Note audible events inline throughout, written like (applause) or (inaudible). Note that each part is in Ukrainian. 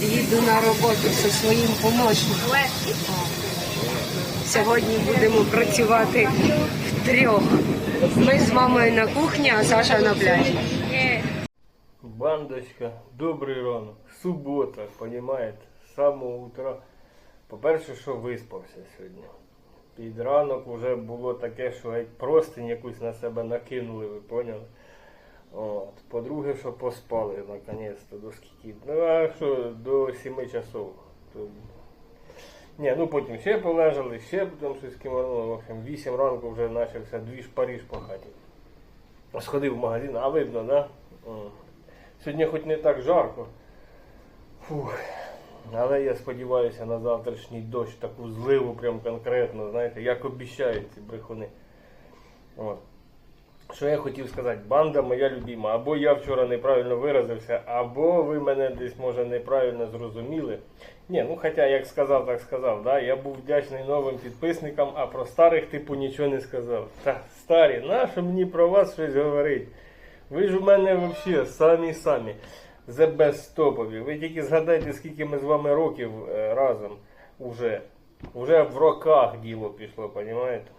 їду на роботу зі своїм помощником. Сьогодні будемо працювати втрьох. Ми з мамою на кухні, а Саша на пляжі. Бандочка, добрий ранок. Субота, понімаєте, з самого утра. По-перше, що виспався сьогодні. Під ранок вже було таке, що геть простинь якусь на себе накинули, ви поняли? От. По-друге, що поспали наконець-то до скільки. Ну, а що, до 7 часов. То... Ні, ну потім ще полежали, ще там щось кимарнуло. В общем, 8 ранку вже почався двіж Паріж по хаті. Сходив в магазин, а видно, да? Сьогодні хоч не так жарко. Фух. Але я сподіваюся на завтрашній дощ, таку зливу прям конкретно, знаєте, як обіцяють ці брехуни. От. Що я хотів сказати, банда моя любима. Або я вчора неправильно виразився, або ви мене десь, може, неправильно зрозуміли. Ні, ну хоча як сказав, так сказав. Да? Я був вдячний новим підписникам, а про старих типу нічого не сказав. Та старі, нащо мені про вас щось говорить? Ви ж у мене взагалі самі самі the best топові. Ви тільки згадайте, скільки ми з вами років е, разом уже. Уже в роках діло пішло, розумієте?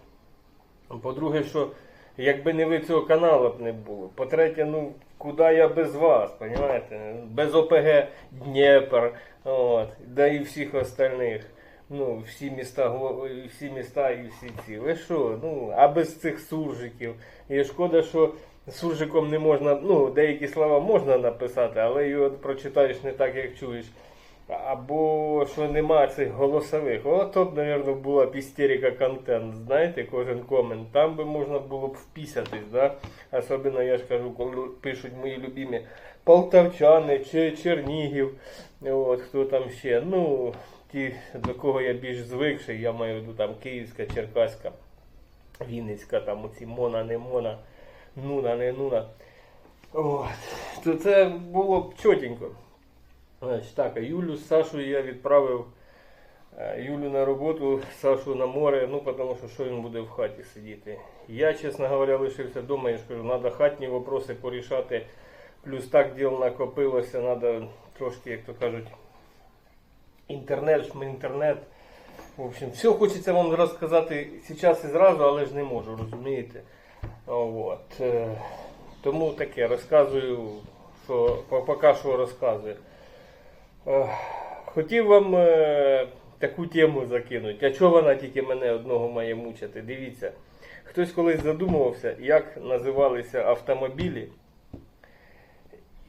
По-друге, що якби не ви цього каналу б не було. По-третє, ну куди я без вас, розумієте? Без ОПГ Дніпр, от, да і всіх остальних. Ну, всі міста, всі міста і всі ці. Ви що? Ну, а без цих суржиків. І шкода, що суржиком не можна, ну, деякі слова можна написати, але його прочитаєш не так, як чуєш. Або що нема цих голосових. От тут, мабуть, була б істерика контент, знаєте, кожен комент. Там би можна було б впісятись, да? Особливо я ж кажу, коли пишуть мої любимі полтавчани чи Чернігів, от, хто там ще. Ну, ті, до кого я більш звикший, я маю виду там Київська, Черкаська, Вінницька, там оці Мона, не Мона, Нуна, не Нуна. От. То це було б чотенько. Значить, так, Юлю з Сашою я відправив е, Юлю на роботу, Сашу на море, ну тому що що він буде в хаті сидіти. Я, чесно говоря, лишився вдома, я ж кажу, треба хатні вопроси порішати. Плюс так діл накопилося, треба трошки, як то кажуть, інтернет, інтернет. В общем, все хочеться вам розказати зараз і зразу, але ж не можу, розумієте? От. е, Тому таке розказую, що поки що розказую. Хотів вам е, таку тему закинути. А чого вона тільки мене одного має мучити? Дивіться, хтось колись задумувався, як називалися автомобілі,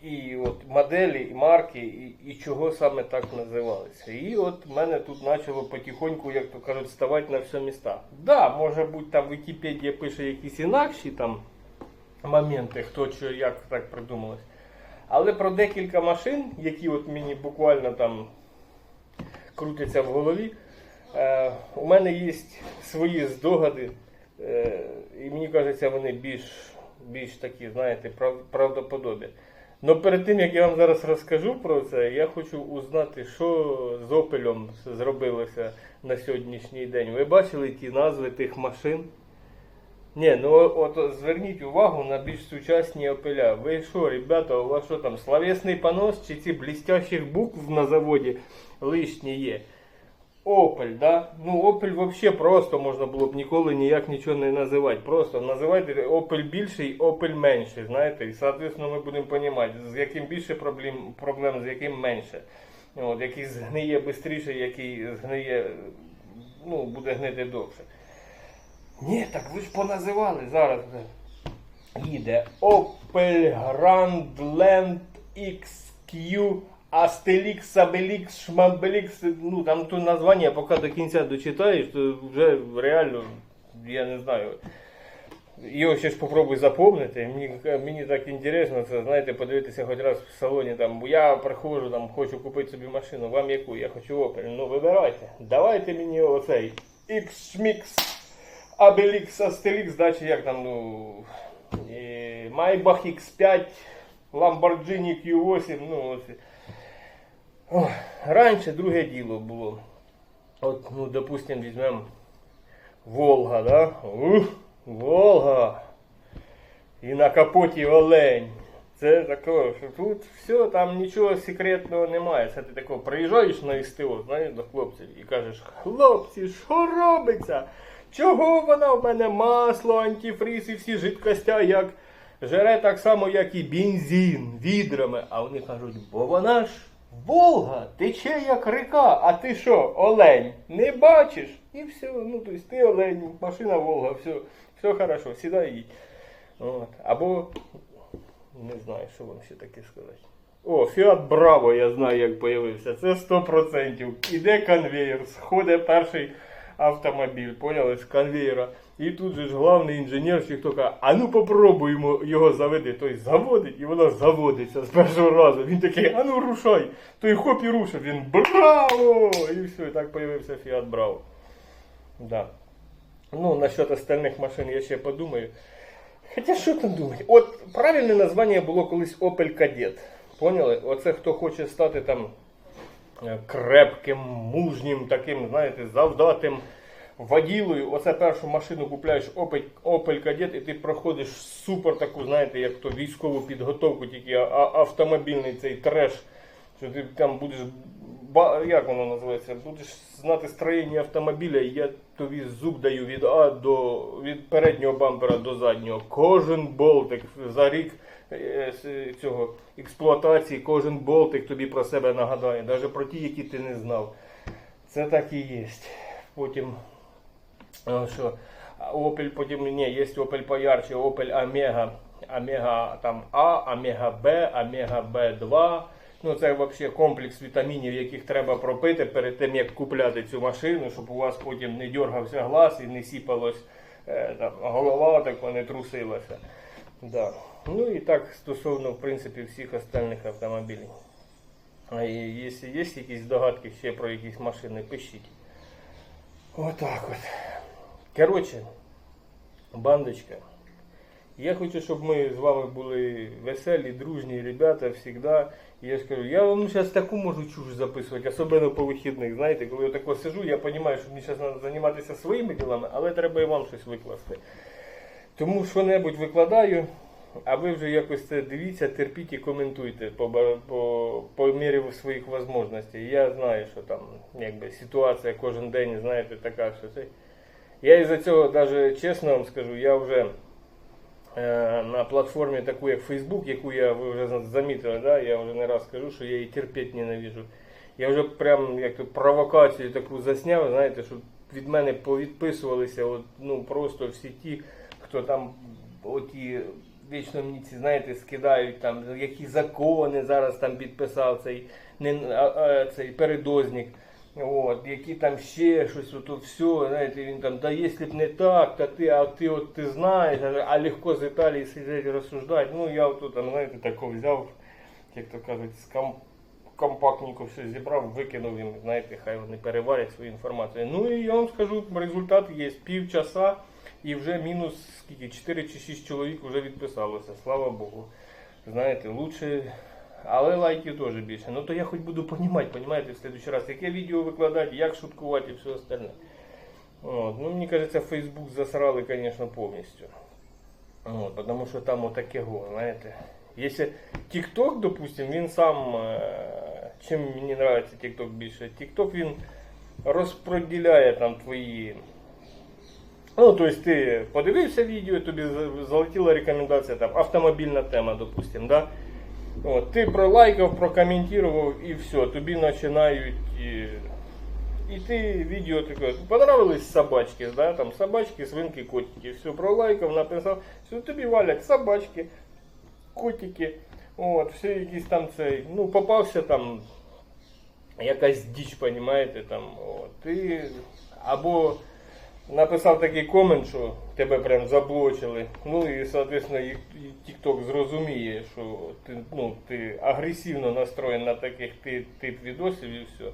і от моделі, і марки, і, і чого саме так називалися. І от мене тут почало потихоньку, як то кажуть, ставати на все міста. Да, може бути там Вікіпедія пише якісь інакші там моменти, хто що як так придумалось. Але про декілька машин, які от мені буквально там крутяться в голові, е, у мене є свої здогади, е, і мені кажеться, вони більш, більш такі, знаєте, прав, правдоподобні. Но перед тим, як я вам зараз розкажу про це, я хочу узнати, що з Опелем зробилося на сьогоднішній день. Ви бачили ті назви тих машин? Ні, ну от зверніть увагу на більш сучасні опеля. Ви що, ребята, у вас що там, словесний понос чи ці блістящих букв на заводі лишні є? Опель, да? Ну, Опель взагалі просто можна було б ніколи ніяк нічого не називати. Просто називайте Опель більший, Опель менший, знаєте, і соответственно ми будемо розуміти, з яким більше проблем, проблем з яким менше. От, який згниє швидше, який згниє, ну, буде гнити довше. Ні, так ви ж поназивали зараз. Їде Opel Grandland XQ Asterix, Сабелікс, Шмабелікс. Ну там то названня, поки до кінця дочитаєш, то вже реально, я не знаю. Його ще ж попробуй запомнити. Мені, мені так інтересно, це знаєте, подивитися хоч раз в салоні. Там, я приходжу, там, хочу купити собі машину. Вам яку? Я хочу Opel. Ну вибирайте. Давайте мені оцей X-Mix. Абелікс, Астерікс, да, чи як там, ну, Maybach X5, Lamborghini Q8, ну, ось. Ох, раніше друге діло було. От, ну, допустим, візьмемо Волга, да? Ух, Волга. І на капоті олень. Це таке, що тут все, там нічого секретного немає. Це ти тако приїжджаєш на СТО, знаєш, до хлопців і кажеш, хлопці, що робиться? Чого вона в мене масло, антифриз і всі жидкостя, як жере так само, як і бензин, відрами. А вони кажуть, бо вона ж Волга тече як река, а ти що, олень? Не бачиш? І все, ну тобто ти олень, машина Волга, все, все хорошо, сідай їдь. От. Або не знаю, що вам ще таке сказати. О, Fiat Bravo, я знаю, як появився. Це 100%. Іде конвейер, сходить перший автомобіль, поняли, з конвейера. І тут же ж головний інженер, хто каже, а ну попробуємо його заведи. Той заводить, і воно заводиться з першого разу. Він такий, а ну рушай. Той хоп і рушив. Він браво! І все, і так появився Fiat Bravo. Да. Ну, насчет остальних машин я ще подумаю. Хоча що там думати? От правильне названня було колись Opel Kadett. Поняли? Оце хто хоче стати там крепким, мужнім, таким, знаєте, завдатим воділою. Оце першу машину купляєш Opel, Opel Kadett і ти проходиш супер таку, знаєте, як то військову підготовку, тільки автомобільний цей треш. Що ти там будеш, ба- як воно називається, будеш знати строєння автомобіля, і я тобі зуб даю від А до від переднього бампера до заднього. Кожен болтик за рік е, цього експлуатації, кожен болтик тобі про себе нагадає, навіть про ті, які ти не знав. Це так і є. Потім що Opel, потім ні, є Opel поярче, Opel Omega, Omega там А, Omega B, Omega B2. Ну, це взагалі комплекс вітамінів, яких треба пропити перед тим, як купляти цю машину, щоб у вас потім не дергався глаз і не сіпалось е, там, голова, так не трусилася. Да. Ну і так стосовно, в принципі, всіх остальних автомобілів. А якщо є якісь догадки ще про якісь машини, пишіть. Отак от. Коротше, бандочка. Я хочу, щоб ми з вами були веселі, дружні ребята завжди. Я ж кажу, я вам зараз таку можу чушь записувати, особливо по вихідних. Знаєте, коли я тако сижу, я розумію, що мені зараз треба займатися своїми ділами, але треба і вам щось викласти. Тому що-небудь викладаю, а ви вже якось це дивіться, терпіть і коментуйте по, по, по мірі своїх можливостей. Я знаю, що там якби, ситуація кожен день, знаєте, така, що це. Я із-за цього, навіть чесно вам скажу, я вже е, на платформі таку, як Facebook, яку я ви вже замітили, да? я вже не раз скажу, що я її терпіти ненавижу. Я вже прям як то провокацію таку засняв, знаєте, щоб від мене повідписувалися от, ну, просто всі ті, хто там оті вічно мені ці, знаєте, скидають там, які закони зараз там підписав цей, не, цей передозник. От, які там ще щось, ото все, знаєте, він там, да якщо б не так, то ти, а ти от ти знаєш, а- легко з Італії сидіти і розсуждати. Ну я от знаєте, такого взяв, як то кажуть, з ком, компактненько все зібрав, викинув їм, знаєте, хай вони переварять свою інформацію. Ну і я вам скажу, результат є півчаса і вже мінус скільки, 4 чи 6 чоловік вже відписалося, слава Богу. Знаєте, лучше. Але лайків теж більше. Ну то я хоч буду понімати, понімаєте, в следующий раз, яке відео викладати, як шуткувати і все остальне. От. Ну, мені кажеться, Facebook засрали, звісно, повністю. От, тому що там отаке го, знаєте. Якщо TikTok, допустим, він сам, е, чим мені подобається TikTok більше, TikTok він розподіляє там твої. Ну, то есть ти подивився відео, тобі за- залетіла рекомендація, там, автомобільна тема, допустим, да? От, ти пролайкав, прокоментував і все, тобі починають. І, і ти відео таке, понравились собачки, да? там собачки, свинки, котики. Все, пролайкав, написав, все, тобі валять собачки, котики. От, все якісь там цей, ну, попався там якась діч, понімаєте, там, от, ти або написав такий комент, що тебе прям заблочили. Ну і, соответственно, і, TikTok зрозуміє, що ти, ну, ти агресивно настроєн на таких тип відосів і все.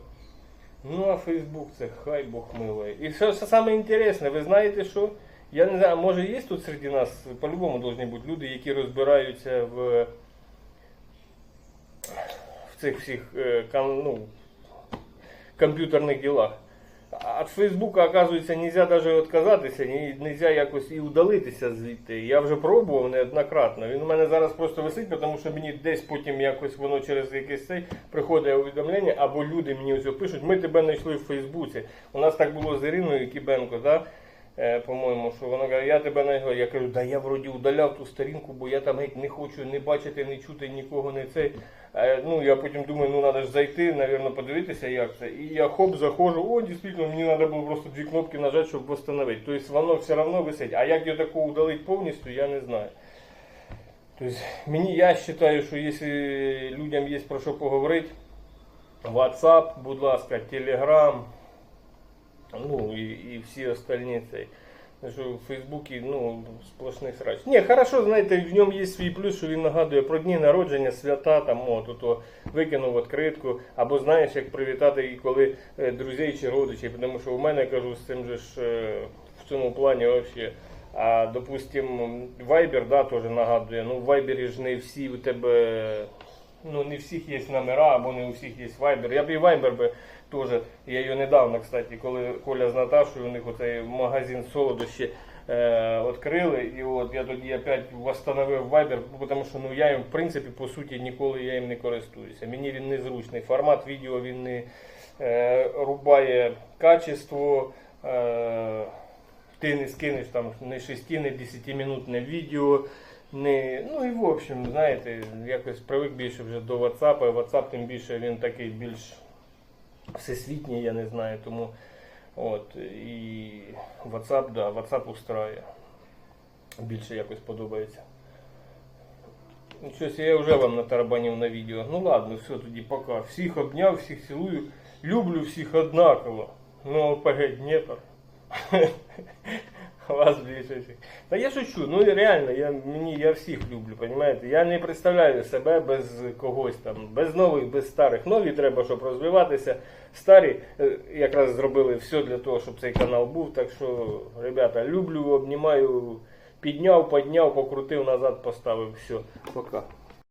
Ну а Facebook це хай Бог милує. І що саме інтересне, ви знаєте що? Я не знаю, може є тут серед нас, по-любому повинні бути люди, які розбираються в, в цих всіх е, ну, комп'ютерних ділах. Від Фейсбука, оказується, нельзя даже відказатися, ні, нельзя якось і удалитися звідти. Я вже пробував неоднократно. Він у мене зараз просто висить, тому що мені десь потім якось воно через якийсь цей приходить увідомлення, або люди мені ось пишуть, ми тебе знайшли в Фейсбуці. У нас так було з Іриною Кібенко, да? Е, по-моєму, що вона каже, я тебе знайшла. Я кажу, да я вроді удаляв ту сторінку, бо я там геть не хочу не бачити, не чути нікого, не цей. Е, ну, я потім думаю, ну треба ж зайти, напевно, подивитися, як це. І я хоп, заходжу, о, дійсно, мені треба було просто дві кнопки нажати, щоб встановити. Тобто воно все одно висить. А як його такого удалити повністю, я не знаю. Тобто, мені я вважаю, що якщо людям є про що поговорити, WhatsApp, будь ласка, Telegram, ну і всі остальні цей. Тому Що в Фейсбуці ну, сплошний срач. Ні, хорошо, знаєте, в ньому є свій плюс, що він нагадує про дні народження, свята, там, о, то, то викинув відкритку, або знаєш, як привітати, і коли е, друзей чи родичів, тому що у мене, я кажу, з цим же ж е, в цьому плані взагалі. А допустим, Viber, да, теж нагадує. Ну, в Viber ж не всі у тебе, ну не всіх є номера, або не у всіх є Viber. Я б і Viber би теж, я її недавно, кстати, коли Коля з Наташою, у них оцей магазин солодощі е, відкрили, і от я тоді опять восстановив Viber, бо тому що ну, я їм, в принципі, по суті, ніколи я їм не користуюся. Мені він незручний. Формат відео він не е, рубає качество. Е, ти не скинеш там не 6, не 10 минутне відео. Не, ну і в общем, знаєте, якось привик більше вже до WhatsApp. WhatsApp тим більше він такий більш всесвітній, я не знаю. Тому от, і WhatsApp, да, WhatsApp устрає. Більше якось подобається. Ну, Щось я вже вам натарабанив на відео. Ну ладно, все тоді пока. Всіх обняв, всіх цілую. Люблю всіх однаково. Ну, ОПГ Дніпр. (laughs) Вас більше. Та я шучу, ну реально, я, мені, я всіх люблю, розумієте? Я не представляю себе без когось там, без нових, без старих. Нові треба, щоб розвиватися. Старі е, якраз зробили все для того, щоб цей канал був. Так що, ребята, люблю, обнімаю, підняв, підняв, покрутив назад, поставив. Все, пока.